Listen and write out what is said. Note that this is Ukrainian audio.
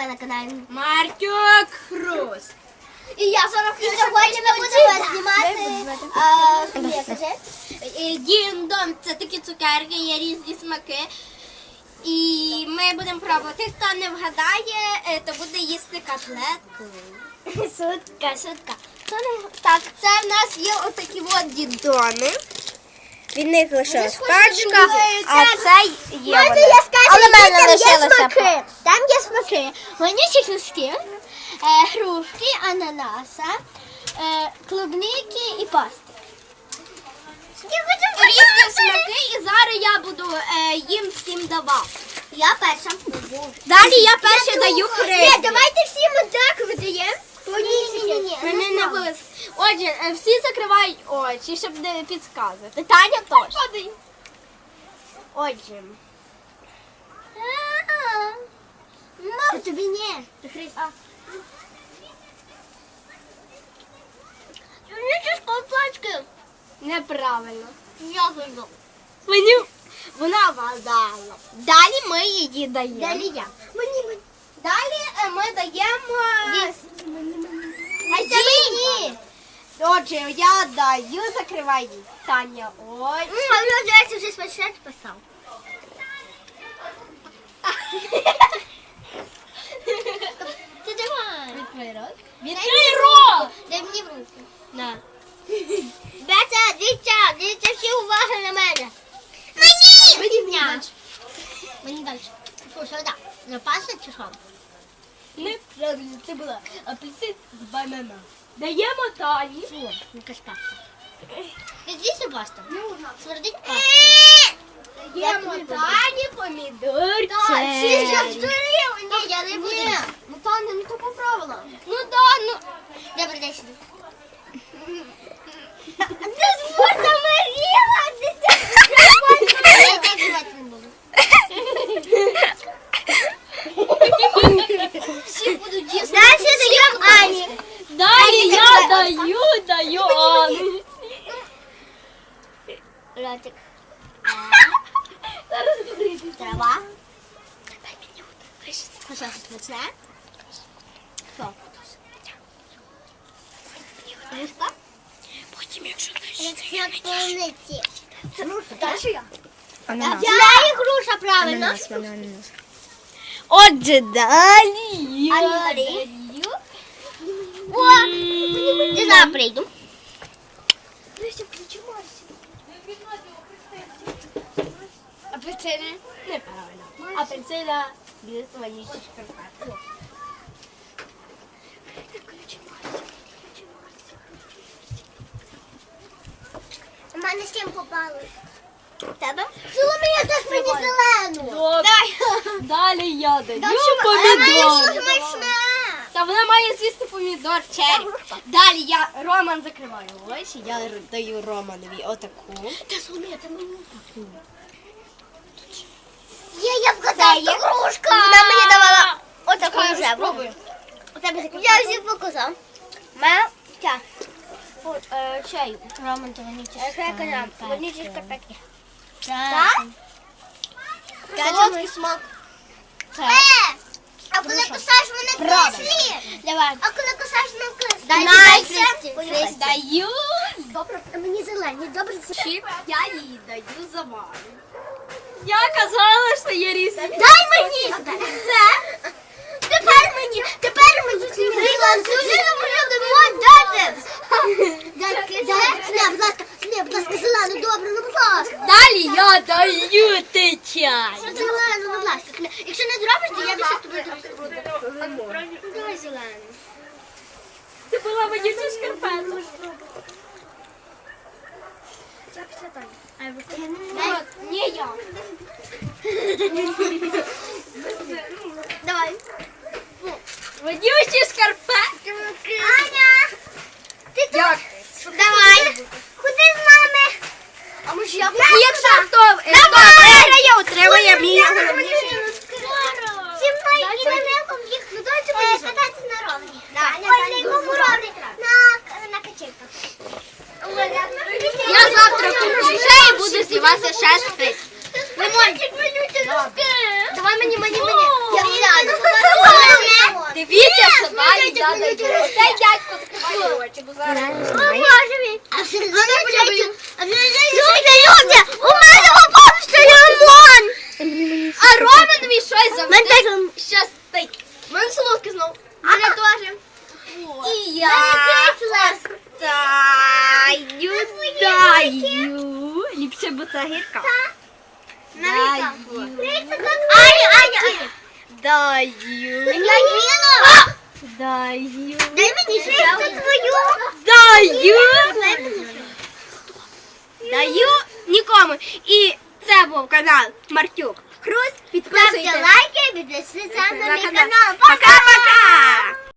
тебе на каналі. Мартюк Хрус. І я 40 І сьогодні ми будемо знімати. а, Софія, кажи. Дім-дом це такі цукерки, є різні смаки. І ми будемо пробувати. Хто не вгадає, е, то буде їсти котлетку. Шутка, шутка. Так, це в нас є отакі от дідони. Від них лишилась пачка, а це є Можна вони. я скажу, Але в які мене там є лишилося. смаки? Там є смаки. Вонючі книжки, е, грушки, ананаса, е, клубники і пасти. Різні смаки, і зараз я буду е, їм всім давати. Я перша. Далі я перше даю Ні, давайте всім однаково даємо. Мене не вис. Отже, е, всі закривають очі, щоб не підказувати. Таня теж. Отже. Та тобі ні. Хрись. А. Неправильно. Я. Мені вона вгадала. Далі ми її даємо. Далі я. Мені, мені. Далі е, ми даємо. е, Мені. Отже, я даю, закривай її. Таня, ой. А до речі, вже смачне писав. Ти давай. Відкрий рот. Відкрий рот! Дай мені в руку. На. Бета, дивіться, дивіться всі увага на мене. Мені! Мені далі. Мені далі. Що так? На пасти чи що? Неправильно, це була апельсин з банана. Даємо Тані. Фу, якась паста. Ти звісно паста? Смердить паста. Даємо Тані помідор. Так, всі жартуємо. Ні, я не буду. Ну, Таня, ну то поправила. Ну да, ну. Добре, дай сюди. Ти спорта Маріла, ти Я так звати не буду. Всі будуть їсти. Далі даємо Ані. Далі я так, даю, даю Ані. Ротик. Трава. Що, що смачне? Що? Грушка? Потім, якщо. Груша, далі я. Ананас. Я і груша, правильно. Отже, далі Ані, я бери. даю. О, я зараз прийду. Апельсини. Неправильно. Апельсина без своїх шкарпетки. У мене з чим попалось? Тебе? Соломія, даш мені зелену. Добре. Далі я даю а помідор. Та вона має з'їсти помідор черрі. Далі я Роман закриваю очі, я даю Романові отаку. Та Соломія, та мені Є, я вказала, Грушка. Вона мені давала отаку вже. Я всі показав. Ме. Е, чай. Роман, то вони Вони ці шкарпетки. Так? Солодкий смак. Е, а коли кусаєш, вони кислі. Давай. А коли кусаєш, вони кислі. Дай. Даю. Добре, мені зелені, добре. Чіп, я їй даю завари. Я казала, що є різні. Дай мені! Це? Тепер мені, тепер мені будь ласка, не, будь ласка, зелену, добре, ну будь ласка. Далі я даю ти чай. Зелену, будь ласка. Не, Якщо не зробиш, то я більше з тобою не Давай зелену. Це була водюча шкарпетка. Дай. Ні, я. Давай. Водючі шкарпетки. Аня, ти тут? Давай. Ходи з нами. А може я І якщо хто виграє, отримує мій Зі мною і Данилом їх ну, давайте кататися на ровні. Ой, на якому ровні? На, на качельках. Я завтра куплю ще і буду зніматися ще спить. Давай мені, мені, мені. Я не знаю. Да, дай Боже. Цей дядько закриває очі, бо зараз. А всередині цей- а Люди, люди, у мене попався лимон. А Романові щось завжди щастить. Мене солодке знов. Мене теж. І я остаю даю. Ліпше, бо це гірка. Навіть Аня, Аня, Аня. Даю. Даю. Даю. Дай мені ще твою. Даю. Даю нікому. І це був канал Мартюк Хрусь. Ставте Підписуйтесь лайки, підписуйтесь на мій канал. канал.